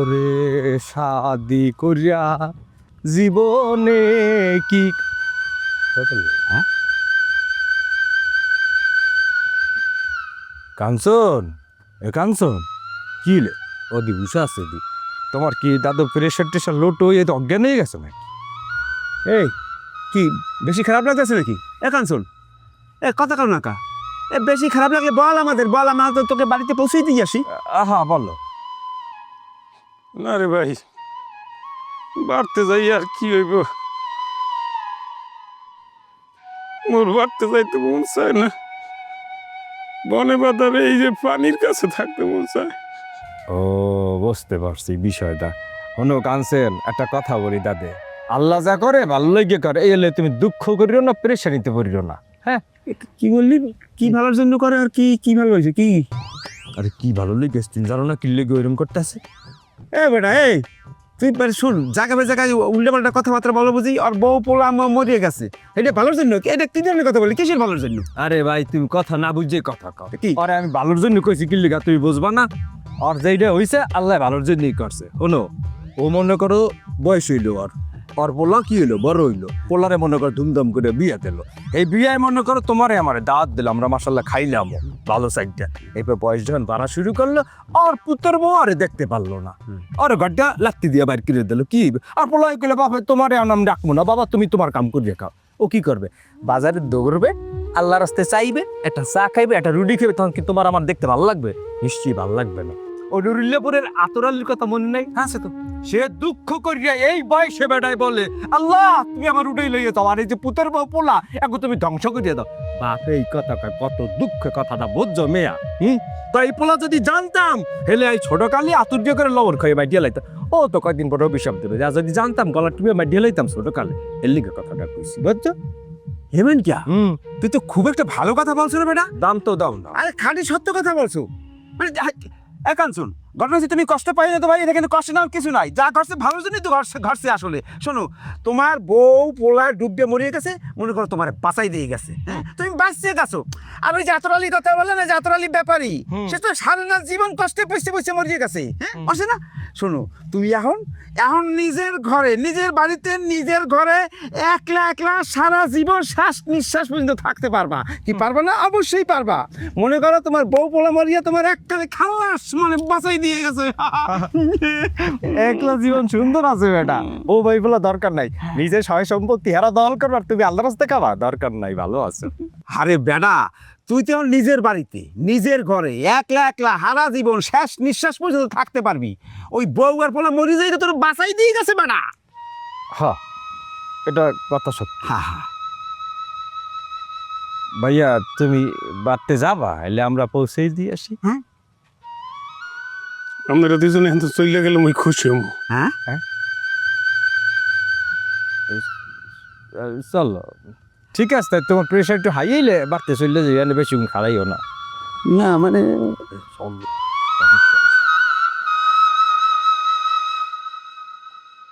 ওরে শাদি করিয়া জীবনে কি হ্যাঁ? কাঞ্চন এ কাঞ্চন কি লে? ও দি উষা আছে দি। তোমার কি দাদু প্রেশার টেশার লোট হয়ে তো অজ্ঞান হয়ে গেছে নাকি? এই কি বেশি খারাপ লাগতেছে নাকি? এ কাঞ্চন এ কথা কার নাকা এ বেশি খারাপ লাগলে বল আমাদের বল আমরা তো তোকে বাড়িতে পৌঁছে দিয়ে আসি। আহা বলো। না রে ভাই বাড়তে যাই আর কি হইব? মোর বাড়তে যাইতে মন চায় না। বনে বাদারে এই যে পানির কাছে থাকতে মন চায়। ও বুঝতে পারছি বিষয়টা। হনো কানসেন একটা কথা বলি দাদে। আল্লাহ যা করে ভালো লেগে করে। এই হলে তুমি দুঃখ করিও না প্রেশানিতে পড়িও না। হ্যাঁ? কি বললি? কি ভালোর জন্য করে আর কি কি ভালো হয়েছে কি? আরে কি ভালো লেগেছে তুমি জানো না কি লেগে ওইরকম করতেছে? এ বেটা এই তুই মানে শুন জায়গা জায়গায় উল্টে পাল্টা কথাবার্তা বলো বুঝি আর বউ পোলা মরিয়ে গেছে। এটা ভালোর জন্য? কি? এটা কি ধরনের কথা বলি? কিসের ভালোর জন্য? আরে ভাই তুমি কথা না বুঝে কথা কও। কি? আরে আমি ভালোর জন্য কইছি কি লেগা তুমি বুঝবা না? আর যেইটা হইছে আল্লাহ ভালোর জন্যই করছে। হলো ও মনে করো বয়স হইল আর আর পোলা কি হইল? বড় হইল। পোলারে মনে করো ধুমধাম করে বিয়ে দিল। এই বিয়ায় মনে করো তোমারে আমার দাঁত দিলাম আমরা মাসাল্লাহ খাইলাম ভালো সাইডটা। এরপর বয়স যখন বাড়া শুরু করল আর পুত্র বউ আরে দেখতে পারল না। আর গাড্ডা লাত্তি দিয়ে বাইর করে দিল কি? আর পোলা কইলে বাবা তোমারে আনাম ডাকবো না। বাবা তুমি তোমার কাম করে খাও। ও কি করবে? বাজারে দৌড়বে আল্লাহ রাস্তায় চাইবে একটা চা খাইবে একটা রুটি খাইবে তখন কি তোমার আমার দেখতে ভালো লাগবে? নিশ্চয়ই ভালো লাগবে না। ও নুরুল্লাপুরের আতরালির কথা মনে নেই? হ্যাঁ সে তো। সে দুঃখ করিয়া এই বয়সে বেড়ায় বলে আল্লাহ তুমি আমার উঠেই লইয়ে দাও আর এই যে পুতের বউ পোলা এখন তুমি ধ্বংস করিয়ে দাও। বাপ এই কথা কত দুঃখে কথাটা বুঝছ মেয়া? হুম? তো এই পোলা যদি জানতাম হেলে এই ছোট কালে আতুর দিয়ে করে লবণ খাই মাইডিয়া লাইতাম ও তো কয়েকদিন পরে অভিশাপ দেবে যা যদি জানতাম গলা টিপে মাইডিয়া লাইতাম ছোট কালে এর লিগে কথাটা কইছি বুঝছ? হেমেন কিয়া হুম। তুই তো খুব একটা ভালো কথা বলছো রে বেটা। দাম তো দাও না। আরে খাঁটি সত্য কথা বলছো। মানে একান শুন। ঘটনা হচ্ছে তুমি কষ্ট পাই না তো ভাই এটা কিন্তু কষ্ট নাম কিছু নাই। যা ঘটছে ভালোর জন্যই তো ঘটছে ঘটছে আসলে। শোনো তোমার বউ পোলায় ডুববে মরিয়ে গেছে মনে করো তোমার বাঁচাই দিয়ে গেছে। হ্যাঁ? তুমি বাঁচিয়ে গেছো। আর ওই জাতরালি কথা বলে না জাতরালি ব্যাপারী। হুম। সে তো সারা জীবন কষ্টে পয়সে পয়সে মরিয়ে গেছে। হ্যাঁ? আসে না? শোনো তুমি এখন এখন নিজের ঘরে নিজের বাড়িতে নিজের ঘরে একলা একলা সারা জীবন শ্বাস নিঃশ্বাস পর্যন্ত থাকতে পারবা। কি পারবা না? অবশ্যই পারবা। মনে করো তোমার বউ পোলা মারিয়া তোমার এককালে খালাস মানে বাঁচাই দিয়ে গেছে। একলা জীবন সুন্দর আছে বেটা। ও ভাই বলা দরকার নাই। নিজের সহায় সম্পত্তি হারা দল করবার তুমি আল্লাহ রাস্তা খাবা। দরকার নাই ভালো আছে। আরে বেডা তুই তো নিজের বাড়িতে নিজের ঘরে একলা একলা হারা জীবন শেষ নিঃশ্বাস পর্যন্ত থাকতে পারবি। ওই বউ আর পোলা মরি যাই তোর বাঁচাই দিয়ে গেছে বেটা। হ এটা কথা সত্যি। হা হা। ভাইয়া তুমি বাড়তে যাবা এলে আমরা পৌঁছেই দিয়ে আসি। হ্যাঁ। আমরা দুজনে এখন চলে গেলে মুই খুশি হম। হ্যাঁ? আহ, চলো। ঠিক আছে তাই তোমার প্রেশার একটু হাই হইলে বাড়তে চললে যে বেশি খাড়াইও না। না মানে